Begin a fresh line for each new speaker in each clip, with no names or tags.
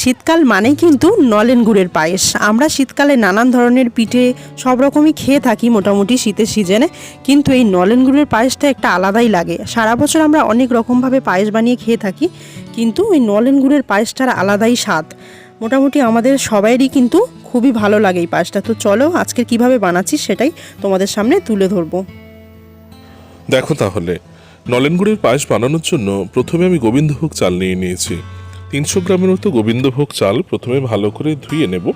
শীতকাল মানেই কিন্তু নলেন গুড়ের পায়েস। আমরা শীতকালে নানান ধরনের পিঠে সব রকমই খেয়ে থাকি মোটামুটি শীতের সিজনে, কিন্তু এই নলেন গুড়ের পায়েসটা একটা আলাদাই লাগে। সারা বছর আমরা অনেক রকমভাবে পায়েস বানিয়ে খেয়ে থাকি, কিন্তু ওই নলেন গুড়ের পায়েসটার আলাদাই স্বাদ। মোটামুটি আমাদের সবাইরই কিন্তু খুবই ভালো লাগে এই পায়েসটা। তো চলো আজকে কীভাবে বানাচ্ছি সেটাই তোমাদের সামনে তুলে ধরবো।
দেখো তাহলে, নলেন গুড়ের পায়েস বানানোর জন্য প্রথমে আমি গোবিন্দভোগ চাল নিয়ে নিয়েছি। তিনশো গ্রামের মতো গোবিন্দভোগ চাল প্রথমে ভালো করে ধুয়ে নেব।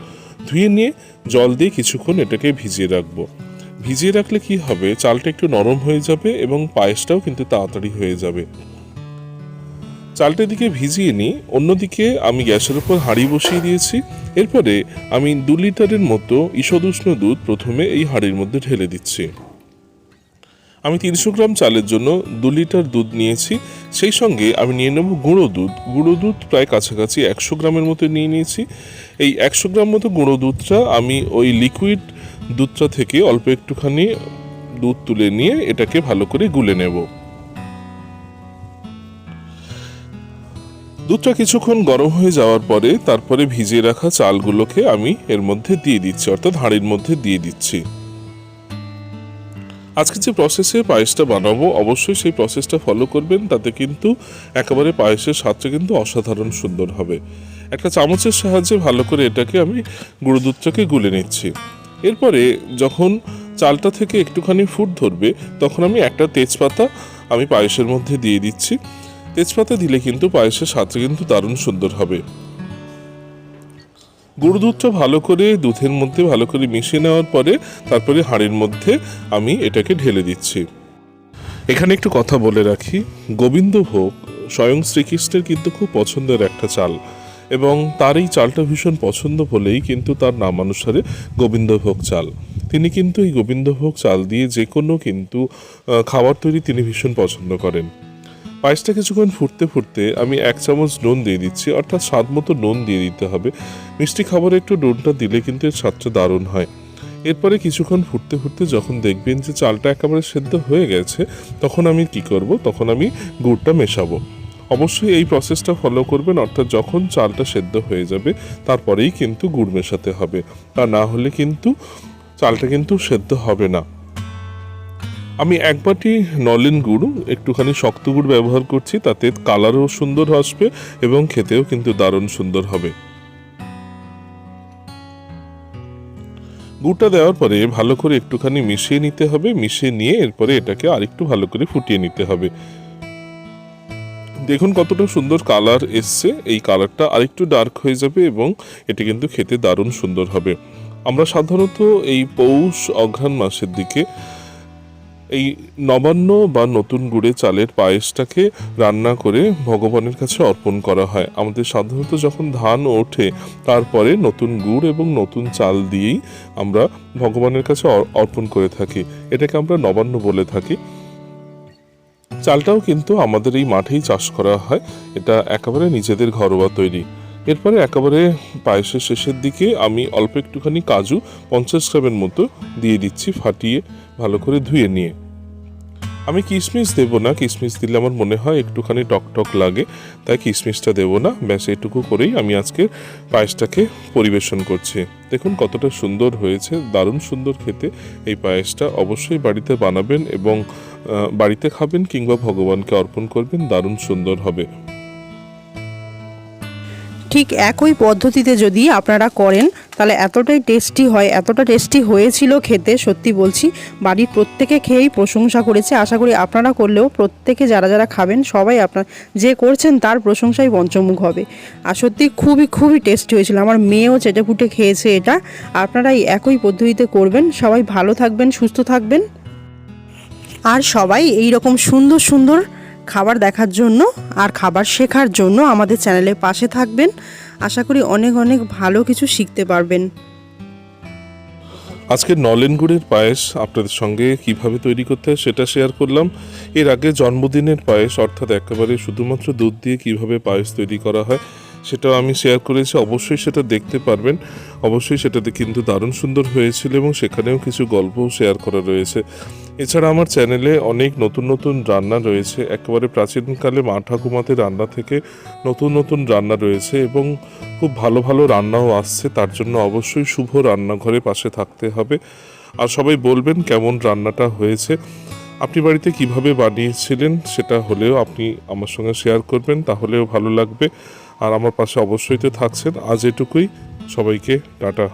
ধুয়ে নিয়ে জল দিয়ে কিছুক্ষণ এটাকে ভিজিয়ে রাখব। ভিজিয়ে রাখলে কি হবে? চালটা একটু নরম হয়ে যাবে এবং পায়েসটাও কিন্তু তাড়াতাড়ি হয়ে যাবে। চালটা দিকে ভিজিয়ে নিই। অন্যদিকে আমি গ্যাসের উপর হাঁড়ি বসিয়ে দিয়েছি। এরপরে আমি দু লিটারের মতো ঈষদুষ্ণ দুধ প্রথমে এই হাঁড়ির মধ্যে ঢেলে দিচ্ছি। আমি তিনশো গ্রাম চালের জন্য দু লিটার দুধ নিয়েছি। সেই সঙ্গে আমি নিয়ে নেব গুঁড়ো দুধ। গুঁড়ো দুধ প্রায় কাছাকাছি একশো গ্রামের মতো নিয়ে নিয়েছি। এই একশো গ্রাম মতো গুঁড়ো দুধটা আমি ওই লিকুইড দুধটা থেকে অল্প একটুখানি দুধ তুলে নিয়ে এটাকে ভালো করে গুলে নেব। দুধটা কিছুক্ষণ গরম হয়ে যাওয়ার পরে তারপরে ভিজিয়ে রাখা চালগুলোকে আমি এর মধ্যে দিয়ে দিচ্ছি, অর্থাৎ হাঁড়ির মধ্যে দিয়ে দিচ্ছি। আজকে যে প্রসেসে পায়েসটা বানাবো, অবশ্যই সেই প্রসেসটা ফলো করবেন। তাতে কিন্তু একেবারে পায়েসের স্বাদটা কিন্তু অসাধারণ সুন্দর হবে। একটা চামচের সাহায্যে ভালো করে এটাকে আমি গুঁড়ো গুলে নিচ্ছি। এরপরে যখন চালটা থেকে একটুখানি ফুট ধরবে, তখন আমি একটা তেজপাতা আমি পায়েসের মধ্যে দিয়ে দিচ্ছি। তেজপাতা দিলে কিন্তু পায়েসের স্বাদটা কিন্তু দারুণ সুন্দর হবে। গুঁড়ো দুধটা ভালো করে দুধের মধ্যে ভালো করে মিশিয়ে নেওয়ার পরে তারপরে হাঁড়ির মধ্যে আমি এটাকে ঢেলে দিচ্ছি। এখানে একটু কথা বলে রাখি। গোবিন্দভোগ স্বয়ং শ্রীকৃষ্ণের কিন্তু খুব পছন্দের একটা চাল এবং তার এই চালটা ভীষণ পছন্দ বলেই কিন্তু তার নামানুসারে গোবিন্দভোগ চাল। তিনি কিন্তু এই গোবিন্দভোগ চাল দিয়ে যে কোনো কিন্তু খাবার তৈরি তিনি ভীষণ পছন্দ করেন। পায়েসটা কিছুক্ষণ ফুটতে ফুটতে আমি এক চামচ নুন দিয়ে দিচ্ছি, অর্থাৎ স্বাদ মতো নুন দিয়ে দিতে হবে। মিষ্টি খাবারে একটু নুনটা দিলে কিন্তু এর স্বাদটা দারুণ হয়। এরপরে কিছুক্ষণ ফুটতে ফুটতে যখন দেখবেন যে চালটা একেবারে সেদ্ধ হয়ে গেছে, তখন আমি কি করব? তখন আমি গুড়টা মেশাবো। অবশ্যই এই প্রসেসটা ফলো করবেন, অর্থাৎ যখন চালটা সেদ্ধ হয়ে যাবে, তারপরেই কিন্তু গুড় মেশাতে হবে। তা না হলে কিন্তু চালটা কিন্তু সেদ্ধ হবে না। আমি এক বাটি নলেন গুড়, একটুখানি শক্ত গুড় ব্যবহার করছি, তাতে কালারও সুন্দর আসবে এবং খেতেও কিন্তু দারুণ সুন্দর হবে। গুড়টা দেওয়ার পরে ভালো করে একটুখানি মিশিয়ে নিতে হবে, মিশিয়ে নিয়ে এরপরে এটাকে আরেকটু ভালো করে ফুটিয়ে নিতে হবে। দেখুন কতটা সুন্দর কালার এসছে, এই কালারটা আরেকটু ডার্ক হয়ে যাবে এবং এটি কিন্তু খেতে দারুণ সুন্দর হবে। আমরা সাধারণত এই পৌষ, অঘ্রাণ মাসের দিকে এই নবান্ন বা নতুন গুড়ে চালের পায়েসটাকে রান্না করে ভগবানের কাছে অর্পণ করা হয়। আমাদের সাধারণত যখন ধান ওঠে, তারপরে নতুন গুড় এবং নতুন চাল দিয়েই আমরা ভগবানের কাছে অর্পণ করে থাকি। এটাকে আমরা নবান্ন বলে থাকি। চালটাও কিন্তু আমাদের এই মাঠেই চাষ করা হয়। এটা একেবারে নিজেদের ঘরোয়া তৈরি। এরপরে একেবারে পায়েসের শেষের দিকে আমি অল্প একটুখানি কাজু, পঞ্চাশ গ্রামের মতো দিয়ে দিচ্ছি ফাটিয়ে ভালো করে ধুয়ে নিয়ে। আমি কিশমিশ দেবো না, কিশমিশ দিলে আমার মনে হয় একটুখানি টক টক লাগে, তাই কিশমিশটা দেবো না। ব্যাস, এটুকু করেই আমি আজকে পায়েসটাকে পরিবেশন করছি। দেখুন কতটা সুন্দর হয়েছে, দারুণ সুন্দর খেতে এই পায়েসটা। অবশ্যই বাড়িতে বানাবেন এবং বাড়িতে খাবেন কিংবা ভগবানকে অর্পণ করবেন, দারুণ সুন্দর হবে।
ঠিক একই পদ্ধতিতে যদি আপনারা করেন, তাহলে এতটাই টেস্টি হয়, এতটা টেস্টি হয়েছিল খেতে, সত্যি বলছি। বাড়ির প্রত্যেকে খেয়েই প্রশংসা করেছে। আশা করি আপনারা করলেও প্রত্যেকে যারা যারা খাবেন, সবাই আপনার, যে করছেন তার প্রশংসাই পঞ্চমুখ হবে। আর সত্যি খুবই খুবই টেস্টি হয়েছিল। আমার মেয়েও চেটেপুটে খেয়েছে এটা। আপনারা এই একই পদ্ধতিতে করবেন। সবাই ভালো থাকবেন, সুস্থ থাকবেন। আর সবাই এই রকম সুন্দর সুন্দর খাবার দেখার জন্য আর খাবার শেখার জন্য আমাদের চ্যানেলের পাশে থাকবেন। আশা করি অনেক অনেক ভালো কিছু শিখতে পারবেন।
আজকে নলেন গুড়ের পায়েস আপনাদের সঙ্গে কীভাবে তৈরি করতে হয় সেটা শেয়ার করলাম। এর আগে জন্মদিনের পায়েস অর্থাৎ একেবারে শুধুমাত্র দুধ দিয়ে কীভাবে পায়েস তৈরি করা হয় সেটাও আমি শেয়ার করেছি, অবশ্যই সেটা দেখতে পারবেন। অবশ্যই সেটাতে কিন্তু দারুণ সুন্দর হয়েছিল এবং সেখানেও কিছু গল্প শেয়ার করা রয়েছে। এছাড়া আমার চ্যানেলে অনেক নতুন নতুন রান্না রয়েছে। একেবারে প্রাচীনকালে মা ঠাকুমাতে রান্না থেকে নতুন নতুন রান্না রয়েছে এবং খুব ভালো ভালো রান্নাও আসছে। তার জন্য অবশ্যই শুভ রান্নাঘরে পাশে থাকতে হবে। আর সবাই বলবেন কেমন রান্নাটা হয়েছে। আপনি বাড়িতে কীভাবে বানিয়েছিলেন সেটা হলেও আপনি আমার সঙ্গে শেয়ার করবেন, তাহলেও ভালো লাগবে। আর আমার পাশে অবশ্যই তো থাকছেন। আজ এটুকুই। সবাইকে টাটা।